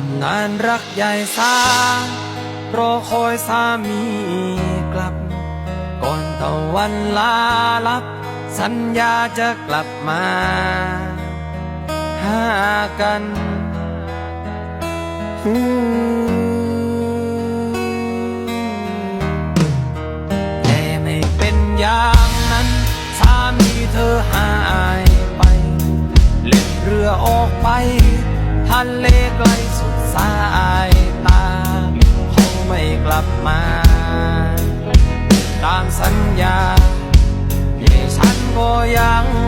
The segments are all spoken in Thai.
ำนานรักใหญ่สารอคอยสามีกลับ ก่อนตะวันลาลับ สัญญาจะกลับมา หากันแต่ไม่เป็นอย่างนั้น สามีเธอหายไป เล่นเรือออกไป ทะเลไกลสุ บมา ตามสัญญาที่ฉันก็ยัง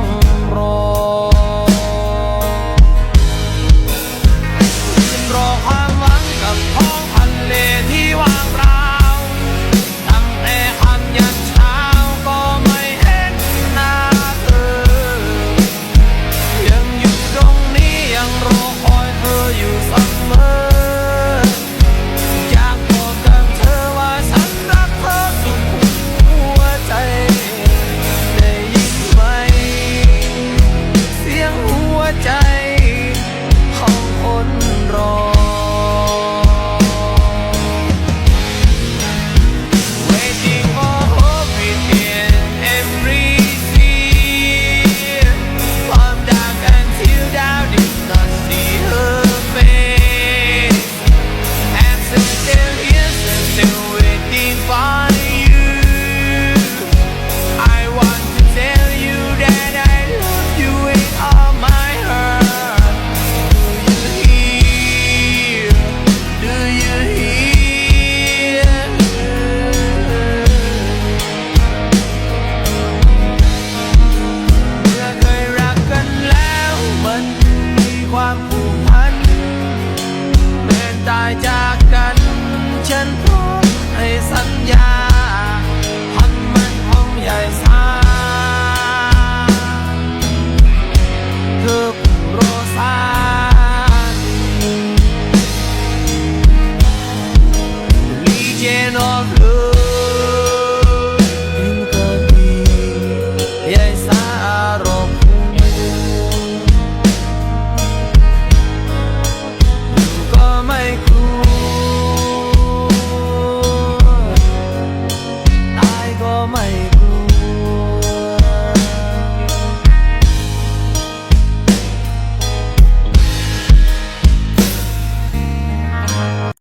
Yeah. กันพร้ให้สัญญา